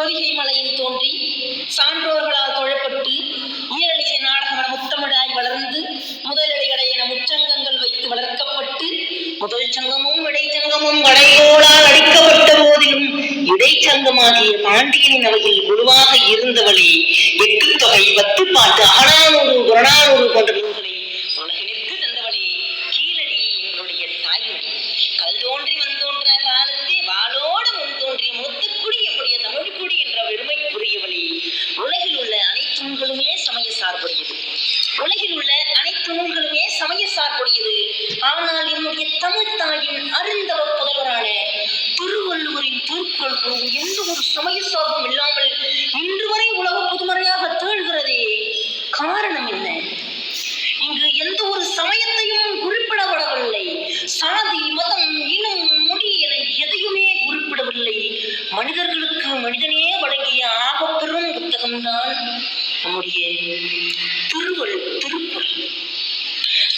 பொதிகை மலையில் தோன்றி சான்றோர்களால் தொழப்பட்டு ஈரலிசை நாடகம் முத்தமிழாய் வளர்ந்து முதலிடையடை என முச்சங்கங்கள் வைத்து வளர்க்கப்பட்டு முதல் சங்கமும் இடைச்சங்கமும் வளைகோலால் அடிக்கப்பட்ட போதிலும் இடைச்சங்கமாகிய பாண்டியனின் அவையில் குருவாக இருந்தவளே. எட்டு தொகை பத்து பாட்டு அகநானூறு புறநானூறு போன்ற நூல்களை உலகினிற்கு தந்தவளே. கீழடி எங்களுடைய தாய்மொழி. கல் தோன்றி நூல்களுமே சமய சார்புடையது ஆனால் என்னுடைய தமிழ் தாயின் அருந்தவ புதல்வரான திருவள்ளுவரின் திருக்குறள் எந்த ஒரு சமய சார்பும் இல்லாமல் இன்று வரை உலக புதுமறையாக திகழ்கிறதே காரணம் என்ன? இங்கு எந்த ஒரு சமயத்தையும் குறிப்பிடப்படவில்லை. சாதி மதம் இனம் மொழி என எதையுமே குறிப்பிடவில்லை. மனிதர்களுக்கு மனிதனே வழங்கிய ஆகப்பெரும் புத்தகம்தான் நம்முடைய திருவள் திருக்குறள்.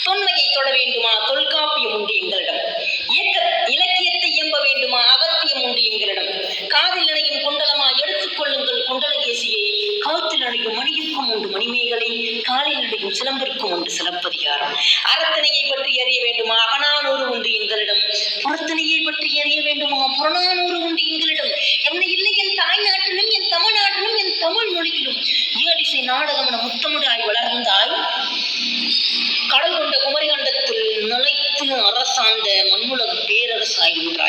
தொன்மையை தொட வேண்டுமா? தொல்காப்பியம் உண்டு எங்களிடம். இயக்க இலக்கியத்தை இயம்ப வேண்டுமா? அகத்தியம் உண்டு எங்களிடம். காதில் நினையும் குண்டலமா? எடுத்துக்கொள்ளுங்கள் குண்டலகேசியை. கழுத்தில் அணையும் மணியிற்கும் உண்டு மணிமேகலை. காலில் அணையும் சிலம்பிற்கும் உண்டு சிலப்பதிகாரம் அறத்தினையை பற்றி அறிய வேண்டுமா? அகனானூறு உண்டு எங்களிடம். புறத்தினையை பற்றி அறிய வேண்டுமா? புறநானூறு உண்டு எங்களிடம். என்ன இல்லை என் தாய் நாட்டிலும் என் தமிழ்நாட்டிலும் என் தமிழ் மொழியிலும். ஏடிசை நாடகம் என முத்தமிழாய் வளர்ந்தாய்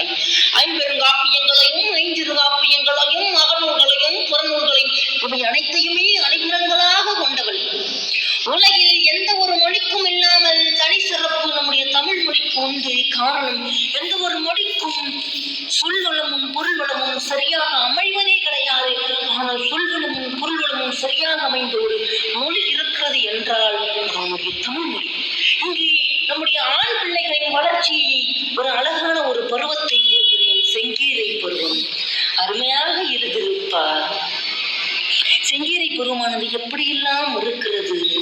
பேரரசாய் ஐம்பெருங்காப்பியங்களையும் ஐஞ்சிறுகாப்பியங்களையும் அகநூல்களையும் புறநூல்களையும் இவை அனைத்தையுமே அணிகிரங்களாக கொண்டவள். உலகில் எந்த ஒரு மொழிக்கும் இல்லாமல் தனி சிறப்பு நம்முடைய தமிழ் மொழிக்கு உண்டு. காரணம் எந்த ஒரு மொழிக்கும் சொல்வளமும் பொருள்வளமும் சரியாக அமைவதே கிடையாது. ஆனால் சொல்வளமும் பொருள்வளமும் சரியாக அமைந்த ஒரு மொழி இருக்கிறது என்றால் நம்முடைய தமிழ் மொழி. இங்கே நம்முடைய ஆண் பிள்ளைகளின் வளர்ச்சியை ஒரு அழகான ஒரு பருவத்தை கூறுகிறேன். செங்கீரை பருவம். அருமையாக இருந்திருப்பார். செங்கீரை பருவமானது எப்படியெல்லாம் இருக்கிறது?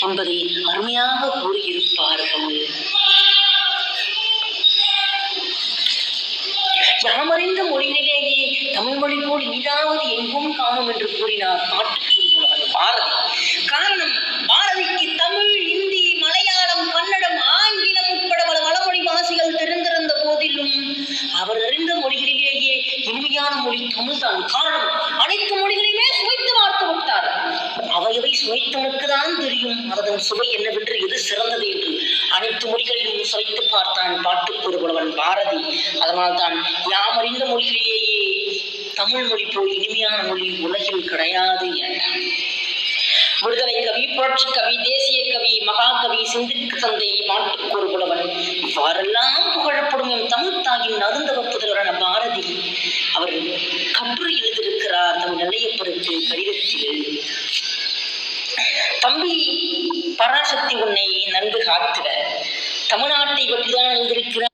என்பதை அருமையாக கூறியிருப்பார்கள் யாமறிந்த மொழியிலேயே தமிழ் மொழி போல் இனிதாவது எங்கும் காணும் என்று கூறினார். நாட்டுப்புறவன் இனிமையான மொழி தமிழ்தான். காரணம் அனைத்து மொழிகளையுமே சுவைத்து பார்த்து விட்டார். அவையவை சுவைத்தவனுக்குதான் தெரியும். அதன் சுவை என்னவென்று எது சிறந்தது என்று. அனைத்து மொழிகளையும் சுவைத்து பார்த்தான் பாட்டுக் கூறுபவன் பாரதி. அதனால்தான் யாம் அறிந்த மொழிகளிலேயே தமிழ் மொழி போல் இனிமையான மொழி உலகில் கிடையாது என்றான் விடுதலை கவி புரட்சி கவி தேசிய கவி மகாகவி சிந்திக்கு தந்தை மாட்டுக்கூறு புலவன் இவ்வாறெல்லாம் புகழப்படும் எம் தமிழ் தாயின் அருந்தவ புதல்வரன் அவர் கட்டுரை எழுதியிருக்கிறார் தம் நிலையப்பருக்கு கடிதத்தில் தம்பி பராசக்தி உன்னை நன்கு காத்திட. தமிழ்நாட்டை பற்றிதான் எழுதியிருக்கிறார்